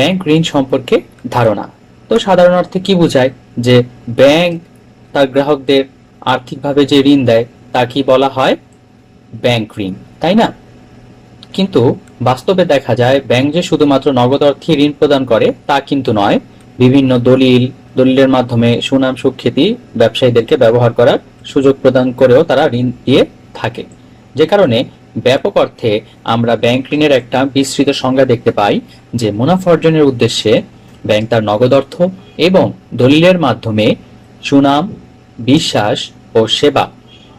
Bank ঋণ সম্পর্কে ধারণা। তো সাধারণ অর্থে কি বোঝায়? যে ব্যাংক তার গ্রাহকদের আর্থিকভাবে যে ঋণ দেয়, তা কি বলা হয়? ব্যাংক ঋণ, তাই না? কিন্তু বাস্তবে দেখা যায় ব্যাংক যে শুধুমাত্র নগদ অর্থে ঋণ প্রদান করে, তা কিন্তু নয়। বিভিন্ন দলিল, দলিলের মাধ্যমে সুনাম, সুখ্যাতি ব্যবসায়ীদেরকে ব্যবহার করার সুযোগ প্রদান করেও তারা ঋণ দিয়ে থাকে। যে কারণে ব্যাপক অর্থে আমরা ব্যাংক ঋণের একটা বিস্তৃত সংজ্ঞা দেখতে পাই, যে মুনাফা অর্জনের উদ্দেশ্যে ব্যাংক তার নগদ অর্থ এবং দলিলের মাধ্যমে সুনাম, বিশ্বাস ও সেবা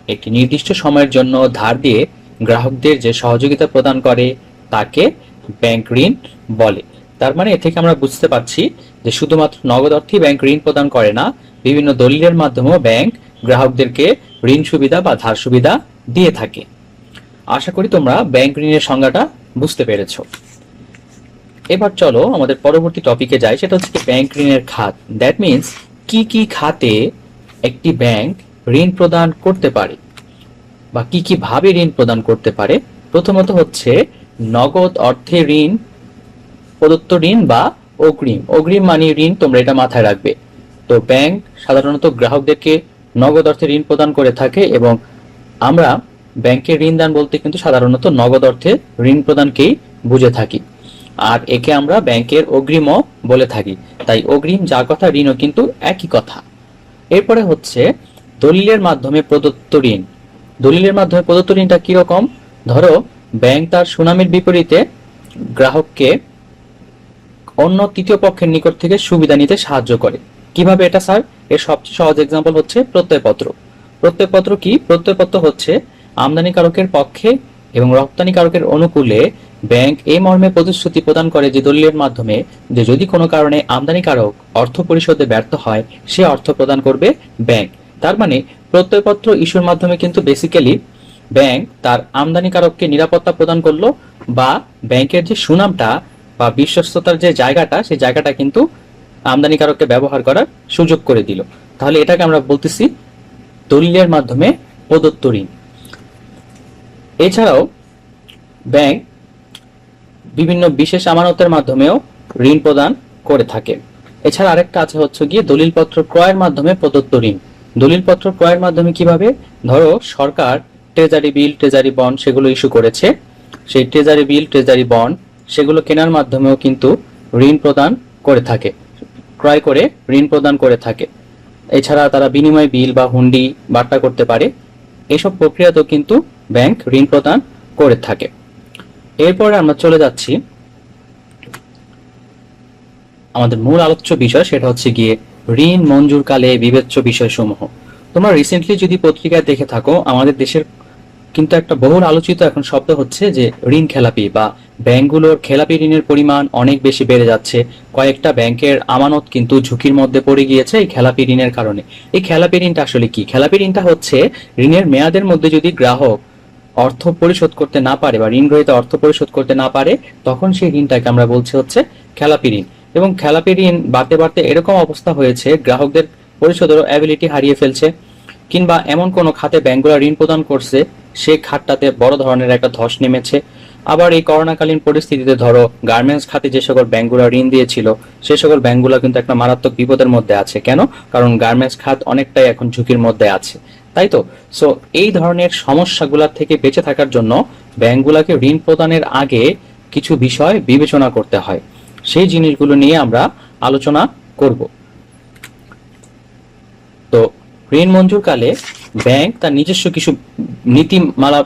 একটি নির্দিষ্ট সময়ের জন্য ধার দিয়ে গ্রাহকদের যে সহযোগিতা প্রদান করে তাকে ব্যাংক ঋণ বলে। তার মানে এ থেকে আমরা বুঝতে পারছি যে শুধুমাত্র নগদ অর্থে ব্যাংক ঋণ প্রদান করে না, বিভিন্ন দলিলের মাধ্যমেও ব্যাংক গ্রাহকদেরকে ঋণ সুবিধা বা ধার সুবিধা দিয়ে থাকে। আশা করি তোমরা ব্যাংক ঋণের সংজ্ঞাটা বুঝতে পেরেছ। এবার চলো আমাদের পরবর্তী টপিকে যাই, সেটা হচ্ছে ব্যাংক ঋণের খাত। দ্যাট মিন্স কি কি খাতে একটি ব্যাংক ঋণ প্রদান করতে পারে বা কি কি ভাবে ঋণ প্রদান করতে পারে? প্রথমত হচ্ছে নগদ অর্থে ঋণ, প্রদত্ত ঋণ বা অগ্রিম। অগ্রিম মানে ঋণ তোমরা এটা মাথায় রাখবে। তো ব্যাংক সাধারণত গ্রাহকদেরকে নগদ অর্থে ঋণ প্রদান করে থাকে এবং আমরা ব্যাংকের ঋণ দান বলতে কিন্তু সাধারণত নগদ অর্থে ঋণ প্রদানকেই বুঝে থাকি। আর একে আমরা ব্যাংকের অগ্রিমও বলে থাকি। তাই অগ্রিম যা কথা ঋণও কিন্তু একই কথা। এরপরে হচ্ছে দলিলের মাধ্যমে প্রদত্ত ঋণ। দলিলের মাধ্যমে প্রদত্ত ঋণটা কীরকম ধরো, ব্যাংক তার সুনামের বিপরীতে গ্রাহককে অন্য তৃতীয় পক্ষের নিকট থেকে সুবিধা নিতে সাহায্য করে। কীভাবে এটা, স্যার? এর সবচেয়ে সহজ এক্সাম্পল হচ্ছে প্রত্যয়পত্র। প্রত্যয়পত্র কি? প্রত্যয়পত্র হচ্ছে আমদানিকারকের পক্ষে এবং রপ্তানিকারকের অনুকূলে ব্যাংক এই মর্মে প্রতিশ্রুতি প্রদান করে যে দলিলের মাধ্যমে যে যদি কোনো কারণে আমদানিকারক অর্থ পরিশোধে ব্যর্থ হয়, সে অর্থ প্রদান করবে ব্যাংক। তার মানে প্রত্যয়পত্র ইস্যুর মাধ্যমে কিন্তু বেসিক্যালি ব্যাংক তার আমদানিকারককে নিরাপত্তা প্রদান করল বা ব্যাংকের যে সুনামটা বা বিশ্বস্ততার যে জায়গাটা, সেই জায়গাটা কিন্তু আমদানিকারককে ব্যবহার করার সুযোগ করে দিল। তাহলে এটাকে আমরা বলতেছি দলিলের মাধ্যমে প্রদত্ত ঋণ। এছাড়াও ব্যাংক বিভিন্ন বিশেষ আমানতের মাধ্যমেও ঋণ প্রদান করে থাকে। এছাড়া আরেকটা আছে হচ্ছে গিয়ে দলিলপত্র ক্রয়ের মাধ্যমে প্রদত্ত ঋণ। দলিলপত্র ক্রয়ের মাধ্যমে কীভাবে? ধরো, সরকার ট্রেজারি বিল ট্রেজারি বন্ড সেগুলো ইস্যু করেছে। সেই ট্রেজারি বিল ট্রেজারি বন্ড সেগুলো কেনার মাধ্যমেও কিন্তু ঋণ প্রদান করে থাকে, ক্রয় করে ঋণ প্রদান করে থাকে। এছাড়া তারা বিনিময় বিল বা হুন্ডি বার্তা করতে পারে। এসব প্রক্রিয়াতেও কিন্তু ব্যাংক ঋণ প্রদান করে থাকে। এরপরে আমরা চলে যাচ্ছি। আমাদের মূল আলোচ্য বিষয় সেটা হচ্ছে গিয়ে ঋণ মঞ্জুরকালে বিবেচ্য বিষয়সমূহ। তোমরা রিসেন্টলি যদি পত্রিকায় দেখে থাকো, আমাদের দেশের কিন্তু একটা বহুল আলোচিত এখন শব্দ হচ্ছে যে ঋণ খেলাপি বা ব্যাংকগুলোর খেলাপি ঋণের পরিমাণ অনেক বেশি বেড়ে যাচ্ছে। কয়েকটা ব্যাংকের আমানত কিন্তু ঝুঁকির মধ্যে পড়ে গিয়েছে এই খেলাপি ঋণের কারণে। এই খেলাপি ঋণটা আসলে কি? খেলাপি ঋণটা হচ্ছে ঋণের মেয়াদের মধ্যে যদি গ্রাহক অর্থ পরিশোধ করতে না পারে বা ঋণ গ্রহীতা অর্থ পরিশোধ করতে না পারে, তখন সেই ঋণটাকে আমরা বলছি হচ্ছে খেলাপি ঋণ। এবং খেলাপি ঋণ বাড়তে বাড়তে এরকম অবস্থা হয়েছে, গ্রাহকদের পরিশোধেরও অ্যাবিলিটি হারিয়ে ফেলছে, কিংবা এমন কোনো খাতে ব্যাংকগুলো ঋণ প্রদান করছে, সেই খাতটাতে বড় ধরনের একটা ধস নেমেছে। আবার এই করোনাকালীন পরিস্থিতিতে ধরো গার্মেন্টস খাতে যে সকল ব্যাংকগুলো ঋণ দিয়েছিল, সে সকল ব্যাংকগুলো কিন্তু একটা মারাত্মক বিপদের মধ্যে আছে। কেন? কারণ গার্মেন্টস খাত অনেকটাই এখন ঝুঁকির মধ্যে আছে। তাই তো সো এই ধরনের সমস্যাগুলা থেকে বেঁচে থাকার জন্য ব্যাংকগুলোকে ঋণ প্রদানের আগে কিছু বিষয় বিবেচনা করতে হয়। সেই জিনিসগুলো নিয়ে আমরা আলোচনা করব। তো, ঋণ মঞ্জুরকালে ব্যাংক তার নিজস্ব কিছু নীতিমালা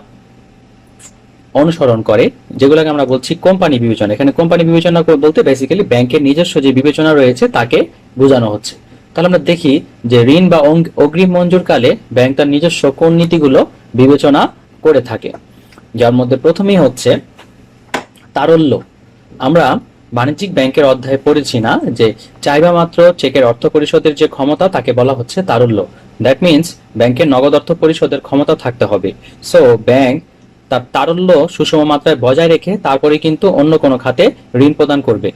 অনুসরণ করে, যেগুলোকে আমরা বলছি কোম্পানি বিবেচনা। এখানে কোম্পানি বিবেচনা বলতে বেসিক্যালি ব্যাংকের নিজস্ব যে বিবেচনা রয়েছে, তাকে বোঝানো হচ্ছে। তাহলে আমরা দেখি যে ঋণ বা অগ্রিম মঞ্জুরকালে ব্যাংক তার নিজস্ব কোন নীতিগুলো বিবেচনা করে থাকে। যার মধ্যে প্রথমেই হচ্ছে তারল্য। আমরা বাণিজ্যিক ব্যাংকের অধ্যায়ে পড়েছি না যে চাইবা মাত্র চেকের অর্থ পরিশোধের যে ক্ষমতা তাকে বলা হচ্ছে তারল্য। দ্যাট মিন্স ব্যাংকের নগদ অর্থ পরিশোধের ক্ষমতা থাকতে হবে। সো ব্যাংক তার তারল্য সুষম মাত্রায় বজায় রেখে তারপরে কিন্তু অন্য কোনো খাতে ঋণ প্রদান করবে।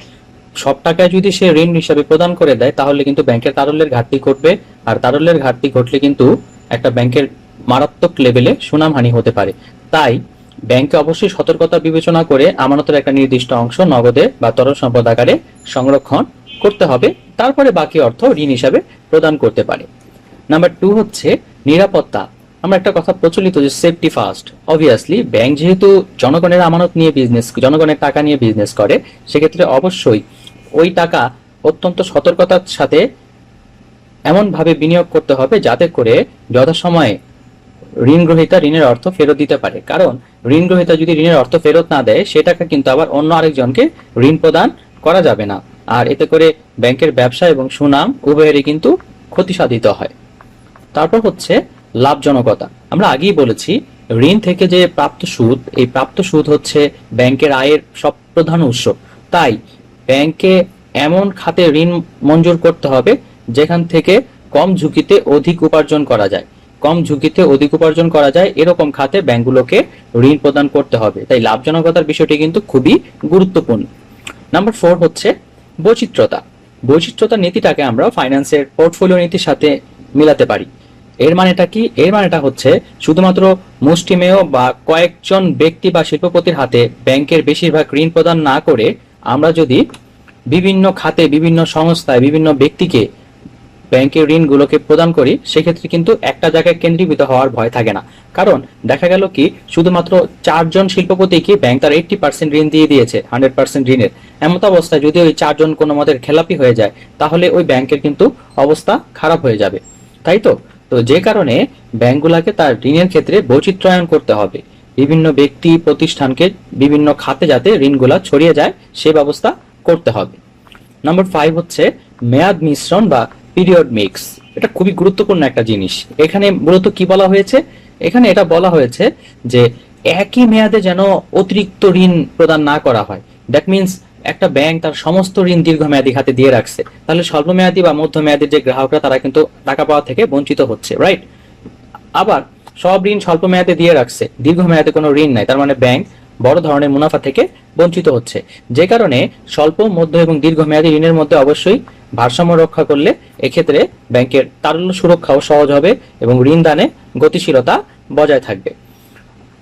সব টাকায় যদি সে ঋণ হিসাবে প্রদান করে দেয়, তাহলে কিন্তু ব্যাংকের তারল্যের ঘাটতি ঘটবে, আর তারল্যের ঘাটতি ঘটলে কিন্তু একটা ব্যাংকের মারাত্মক লেভেলে সুনামহানি হতে পারে। তাই ব্যাংকে অবশ্যই সতর্কতা বিবেচনা করে আমানতের একটা নির্দিষ্ট অংশ নগদে বা তরল সম্পদ আকারে সংরক্ষণ করতে হবে। তারপরে বাকি অর্থ ঋণ হিসাবে প্রদান করতে পারে। নাম্বার টু হচ্ছে নিরাপত্তা। আমরা একটা কথা প্রচলিত যে সেফটি ফার্স্ট অবভিয়াসলি ব্যাংক যেহেতু জনগণের আমানত নিয়ে বিজনেস জনগণের টাকা নিয়ে বিজনেস করে, সেক্ষেত্রে অবশ্যই ওই টাকা অত্যন্ত সতর্কতার সাথে এমনভাবে বিনিয়োগ করতে হবে যাতে করে যথাসময়ে ঋণ গ্রহীতা ঋণের অর্থ ফেরত দিতে পারে। কারণ ঋণ গ্রহীতা যদি ঋণের অর্থ ফেরত না দেয়, সে টাকা কিন্তু আবার অন্য আরেকজনকে ঋণ প্রদান করা যাবে না। আর এতে করে ব্যাংকের ব্যবসা এবং সুনাম উভয়েরই কিন্তু ক্ষতি সাধিত হয়। তারপর হচ্ছে লাভজনকতা। আমরা আগেই বলেছি, ঋণ থেকে যে প্রাপ্ত সুদ, এই প্রাপ্ত সুদ হচ্ছে ব্যাংকের আয়ের সব প্রধান উৎস। তাই ব্যাংকে এমন খাতে ঋণ মঞ্জুর করতে হবে, যেখান থেকে কম ঝুঁকিতে অধিক উপার্জন করা যায়। কম ঝুঁকিতে অধিক উপার্জন করা যায়, এরকম খাতে ব্যাংকগুলোকে ঋণ প্রদান করতে হবে। তাই লাভজনকতার বিষয়টি কিন্তু খুবই গুরুত্বপূর্ণ। নাম্বার ফোর হচ্ছে বৈচিত্রতা বৈচিত্রতার নীতিটাকে আমরা ফাইন্যান্সের পোর্টফোলিও নীতির সাথে মিলাতে পারি। এর মানেটা কি? এর মানেটা হচ্ছে শুধুমাত্র মুষ্টিমেয় বা কয়েকজন ব্যক্তি বা শিল্পপতির হাতে ব্যাংকের বেশিরভাগ ঋণ প্রদান না করে আমরা যদি বিভিন্ন খাতে, বিভিন্ন সংস্থায়, বিভিন্ন ব্যক্তিকে ব্যাংকের ঋণগুলোকে প্রদান করি, সেক্ষেত্রে কিন্তু একটা জায়গায় কেন্দ্রীভূত হওয়ার ভয় থাকে না। কারণ দেখা গেল কি, শুধুমাত্র চারজন শিল্পপতিকে ব্যাংক তার এইটটি পার্সেন্ট ঋণ দিয়ে দিয়েছে হান্ড্রেড পার্সেন্ট ঋণের। এমত অবস্থায় যদি ওই চারজন কোনো মতের খেলাপি হয়ে যায়, তাহলে ওই ব্যাংকের কিন্তু অবস্থা খারাপ হয়ে যাবে। তাই তো? তো যে কারণে ব্যাংকগুলোকে তার ঋণের ক্ষেত্রে বৈচিত্র্যায়ন করতে হবে। বিভিন্ন ব্যক্তি প্রতিষ্ঠানকে বিভিন্ন খাতে যাতে ঋণগুলা ছড়িয়ে যায়, সে ব্যবস্থা করতে হবে। নাম্বার ফাইভ হচ্ছে মেয়াদ মিশ্রণ বা পিরিয়ড মিক্স এটা খুবই গুরুত্বপূর্ণ একটা জিনিস। এখানে মূলত কি বলা হয়েছে? এখানে এটা বলা হয়েছে যে একই মেয়াদে যেন অতিরিক্ত ঋণ প্রদান না করা হয়। দ্যাট মিন্স একটা ব্যাংক তার সমস্ত ঋণ দীর্ঘমেয়াদী খাতে দিয়ে রাখছে। তাহলে স্বল্পমেয়াদী বা মধ্যমেয়াদী যে গ্রাহকরা তারা কিন্তু টাকা পাওয়া থেকে বঞ্চিত হচ্ছে রাইট আবার সব ঋণ স্বল্প মেয়াদে দিয়ে রাখছে। দীর্ঘমেয়াদে কোনো ঋণ নাই, তার মানে ব্যাংক বড় ধরনের মুনাফা থেকে বঞ্চিত হচ্ছে। যে কারণে স্বল্প, মধ্য এবং দীর্ঘমেয়াদী ঋণের মধ্যে অবশ্যই ভারসাম্য রক্ষা করলে এক্ষেত্রে ব্যাংকের তারল্য সুরক্ষাও সহজ হবে এবং ঋণ দানে গতিশীলতা বজায় থাকবে।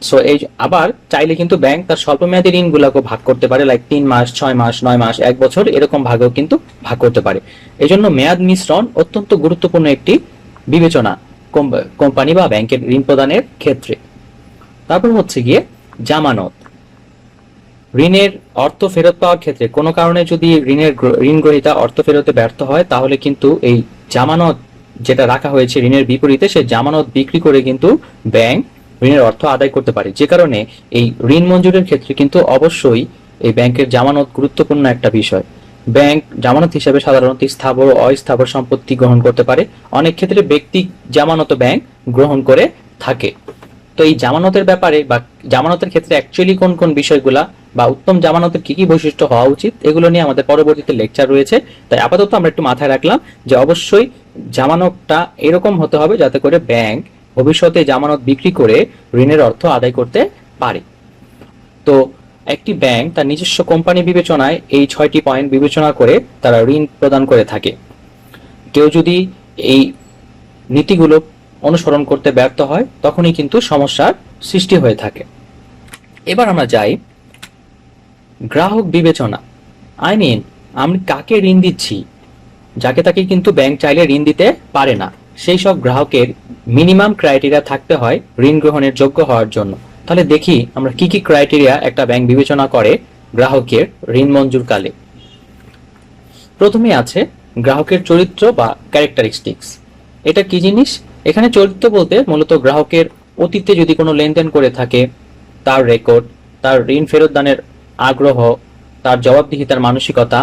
সো এই আবার চাইলে কিন্তু ব্যাংক তার স্বল্প স্বল্পমেয়াদী ঋণগুলোকে ভাগ করতে পারে লাইক তিন মাস, ছয় মাস, নয় মাস, এক বছর, এরকম ভাগেও কিন্তু ভাগ করতে পারে। এজন্য মেয়াদ মিশ্রণ অত্যন্ত গুরুত্বপূর্ণ একটি বিবেচনা। কোম্পানি বা ব্যাংকের ঋণ প্রদানের ক্ষেত্রে। তারপর হচ্ছে গিয়ে জামানত। ঋণের অর্থ ফেরত পাওয়ার ক্ষেত্রে কোনো কারণে যদি ঋণের ঋণ গ্রহীতা অর্থ ফেরতে ব্যর্থ হয়, তাহলে কিন্তু এই জামানত যেটা রাখা হয়েছে ঋণের বিপরীতে, সে জামানত বিক্রি করে কিন্তু ব্যাংক ঋণের অর্থ আদায় করতে পারে। যে কারণে এই ঋণ মঞ্জুরের ক্ষেত্রে কিন্তু অবশ্যই এই ব্যাংকের জামানত গুরুত্বপূর্ণ একটা বিষয়। ব্যাংক জামানত হিসেবে সাধারণত স্থাবর ও অস্থাবর সম্পত্তি গ্রহণ করতে পারে। অনেক ক্ষেত্রে ব্যক্তি জামানত ব্যাংক গ্রহণ করে থাকে। তো এই জামানতের ব্যাপারে বা জামানতের ক্ষেত্রে অ্যাকচুয়ালি কোন কোন বিষয়গুলা বা উত্তম জামানতের কি কি বৈশিষ্ট্য হওয়া উচিত, এগুলো নিয়ে আমাদের পরবর্তীতে লেকচার রয়েছে। তাই আপাতত আমরা একটু মাথায় রাখলাম যে অবশ্যই জামানতটা এরকম হতে হবে যাতে করে ব্যাংক ভবিষ্যতে জামানত বিক্রি করে ঋণের অর্থ আদায় করতে পারে। তো একটি ব্যাংক তার নিজস্ব কোম্পানি বিবেচনায় এই ছয়টি পয়েন্ট বিবেচনা করে তারা ঋণ প্রদান করে থাকে। কেউ যদি এই নীতিগুলো অনুসরণ করতে ব্যর্থ হয়, তখনই কিন্তু সমস্যার সৃষ্টি হয়ে থাকে। এবার আমরা যাই গ্রাহক বিবেচনা। আই মিন, আমি কাকে ঋণ দিচ্ছি, যাকে তাকে কিন্তু ব্যাংক চাইলে ঋণ দিতে পারে না। সেই সব গ্রাহকের মিনিমাম ক্রাইটেরিয়া থাকতে হয় ঋণ গ্রহণের যোগ্য হওয়ার জন্য। তাহলে দেখি আমরা কি কি ক্রাইটেরিয়া একটা ব্যাংক বিবেচনা করে গ্রাহকের ঋণ মঞ্জুরকালে প্রথমে আছে গ্রাহকের চরিত্র বা ক্যারেক্টারিস্টিক্স এটা কি জিনিস? এখানে চরিত্র বলতে মূলত গ্রাহকের অতীতে যদি কোনো লেনদেন করে থাকে, তার রেকর্ড তার ঋণ ফেরত দানের আগ্রহ, তার জবাবদিহিতার মানসিকতা,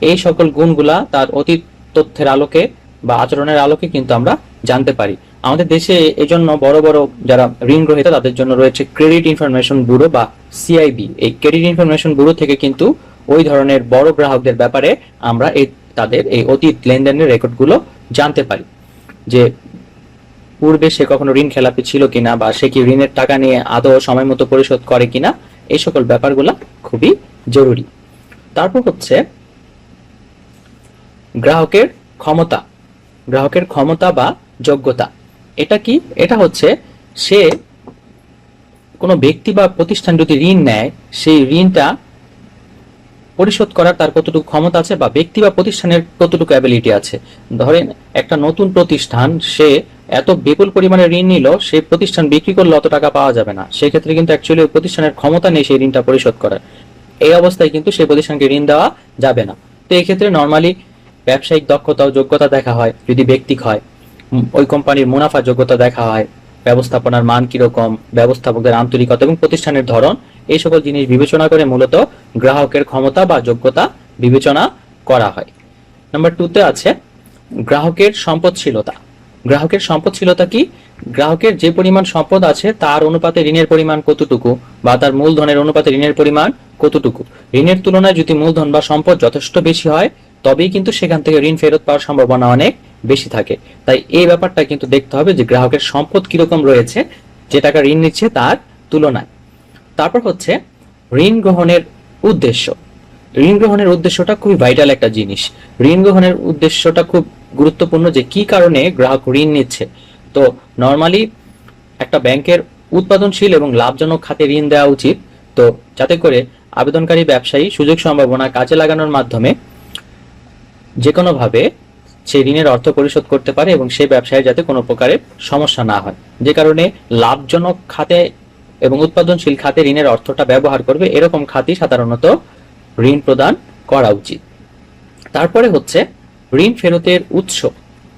এই সকল গুণগুলা তার অতীত তথ্যের আলোকে বা আচরণের আলোকে কিন্তু আমরা জানতে পারি। আমাদের দেশে এজন্য বড় বড় যারা ঋণ গ্রহীতা, তাদের জন্য রয়েছে ক্রেডিট ইনফরমেশন ব্যুরো বা সিআইবি এই ক্রেডিট ইনফরমেশন ব্যুরো থেকে কিন্তু ওই ধরনের বড় গ্রাহকদের ব্যাপারে আমরা এই, তাদের এই অতীত লেনদেনের রেকর্ডগুলো জানতে পারি। যে পূর্বে সে কখনো ঋণ খেলাপি ছিল কিনা বা সে কি ঋণের টাকা নিয়ে আদৌ সময় মতো পরিশোধ করে কিনা, এই সকল ব্যাপারগুলো খুবই জরুরি। তারপর হচ্ছে গ্রাহকের ক্ষমতা। গ্রাহকের ক্ষমতা বা যোগ্যতা। এটা কি? এটা হচ্ছে সে কোনো ব্যক্তি বা প্রতিষ্ঠান যদি ঋণ নেয়, সেই ঋণটা পরিশোধ করার তার কতটুকু ক্ষমতা আছে বা ব্যক্তি বা প্রতিষ্ঠানের কতটুকু অ্যাবিলিটি আছে? ধরেন একটা নতুন প্রতিষ্ঠান, সে এত বিপুল পরিমাণে ঋণ নিল সেই প্রতিষ্ঠান বিক্রি করলে অত টাকা পাওয়া যাবে না। সেক্ষেত্রে কিন্তু অ্যাকচুয়ালি ওই প্রতিষ্ঠানের ক্ষমতা নেই সেই ঋণটা পরিশোধ করার। এই অবস্থায় কিন্তু সেই প্রতিষ্ঠানকে ঋণ দেওয়া যাবে না। তো এই ক্ষেত্রে নর্মালি ব্যবসায়িক দক্ষতা ও যোগ্যতা দেখা হয়, যদি ব্যক্তিক হয়। ওই কোম্পানির মুনাফা যোগ্যতা দেখা হয়, ব্যবস্থাপনার মান কীরকম, ব্যবস্থাপকদের আন্তরিকতা এবং প্রতিষ্ঠানের ধরন, এই সকল জিনিস বিবেচনা করে মূলত গ্রাহকের ক্ষমতা বা যোগ্যতা বিবেচনা করা হয়। নাম্বার টুতে আছে গ্রাহকের সম্পদশীলতা। গ্রাহকের সম্পদশীলতা কি? গ্রাহকের যে পরিমাণ সম্পদ আছে তার অনুপাতে ঋণের পরিমাণ কতটুকু বা তার মূলধনের অনুপাতে ঋণের পরিমাণ কতটুকু? ঋণের তুলনায় যদি মূলধন বা সম্পদ যথেষ্ট বেশি হয় তবেই কিন্তু সেখান থেকে ঋণ ফেরত পাওয়ার সম্ভাবনা অনেক বেশি থাকে। তাই এই ব্যাপারটা কিন্তু দেখতে হবে যে গ্রাহকের সম্পদ কীরকম রয়েছে, যে টাকা ঋণ নিচ্ছে তার তুলনায়। তারপর হচ্ছে ঋণ গ্রহণের উদ্দেশ্য। ঋণ গ্রহণের উদ্দেশ্যটা খুবই ভাইটাল একটা জিনিস। ঋণ গ্রহণের উদ্দেশ্যটা খুব গুরুত্বপূর্ণ যে কি কারণে গ্রাহক ঋণ নিচ্ছে। তো নর্মালি একটা ব্যাংকের উৎপাদনশীল এবং লাভজনক খাতে ঋণ দেওয়া উচিত। তো যাতে করে আবেদনকারী ব্যবসায়ী সুযোগ সম্ভাবনা কাজে লাগানোর মাধ্যমে যে কোনোভাবে সেই ঋণের অর্থ পরিশোধ করতে পারে এবং সেই ব্যবসায় যাতে কোনো প্রকারের সমস্যা না হয়। যে কারণে লাভজনক খাতে এবং উৎপাদনশীল খাতে ঋণের অর্থটা ব্যবহার করবে, এরকম খাতই সাধারণত ঋণ প্রদান করা উচিত। তারপরে হচ্ছে ঋণ ফেরতের উৎস।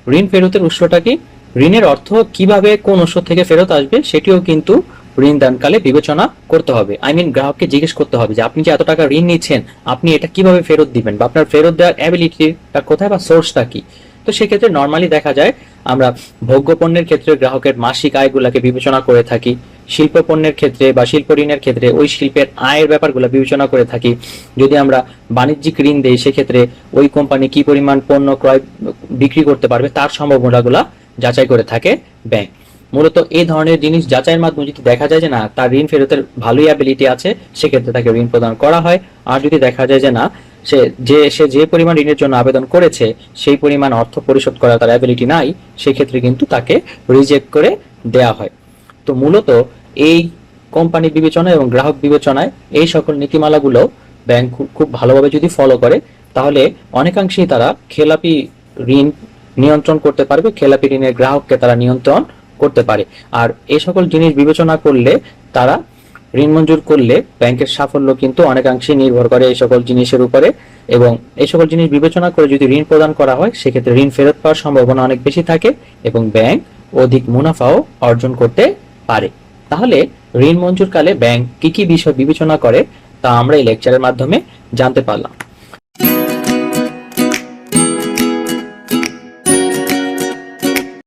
ঋণ ফেরতের উৎসটা কি? ঋণের অর্থ কীভাবে কোন উৎস থেকে ফেরত আসবে সেটিও কিন্তু ঋণ দানকালে বিবেচনা করতে হবে। আই মিন গ্রাহককে জিজ্ঞেস করতে হবে যে, আপনি যে এত টাকা ঋণ নিচ্ছেন, আপনি এটা কীভাবে ফেরত দিবেন বা আপনার ফেরত দেওয়ার অ্যাবিলিটিটা কোথায় বা সোর্সটা কি? তো সেক্ষেত্রে নর্মালি দেখা যায়, আমরা ভোগ্য পণ্যের ক্ষেত্রে গ্রাহকের মাসিক আয়গুলাকে বিবেচনা করে থাকি, শিল্প পণ্যের ক্ষেত্রে বা শিল্প ঋণের ক্ষেত্রে ওই শিল্পের আয়ের ব্যাপারগুলো বিবেচনা করে থাকি। যদি আমরা বাণিজ্যিক ঋণ দেই, সেক্ষেত্রে ওই কোম্পানি কি পরিমাণ পণ্য ক্রয়, বিক্রি করতে পারবে, তার সম্ভাবনাগুলা যাচাই করে থাকে ব্যাংক মূলত এই ধরনের জিনিস যাচাইয়ের মাধ্যমে যদি দেখা যায় যে না, তার ঋণ ফেরতের ভালোই অ্যাবিলিটি আছে, সেক্ষেত্রে তাকে ঋণ প্রদান করা হয়। আর যদি দেখা যায় যে না, সে যে সে যে পরিমাণ ঋণের জন্য আবেদন করেছে, সেই পরিমাণ অর্থ পরিশোধ করার তার অ্যাবিলিটি নাই, সেক্ষেত্রে কিন্তু তাকে রিজেক্ট করে দেয়া হয়। তো মূলত এই কোম্পানি বিবেচনা এবং গ্রাহক বিবেচনায় এই সকল নীতিমালাগুলো ব্যাংক খুব- খুব ভালোভাবে যদি ফলো করে, তাহলে অনেকাংশেই তারা খেলাপি ঋণ নিয়ন্ত্রণ করতে পারবে। খেলাপি ঋণের গ্রাহককে তারা নিয়ন্ত্রণ করতে পারে। আর এই সকল জিনিস বিবেচনা করলে, তারা ঋণ মঞ্জুর করলে ব্যাংকের সাফল্য কিন্তু অনেকাংশে নির্ভর করে এই সকল জিনিসের উপরে। এবং এই সকল জিনিস বিবেচনা করে যদি ঋণ প্রদান করা হয়, সেক্ষেত্রে ঋণ ফেরত পাওয়ার সম্ভাবনা অনেক বেশি থাকে এবং ব্যাংক অধিক মুনাফাও অর্জন করতে পারে। তাহলে ঋণ মঞ্জুরকালে ব্যাংক কি কি বিষয় বিবেচনা করে, তা আমরা এই লেকচারের মাধ্যমে জানতে পারলাম।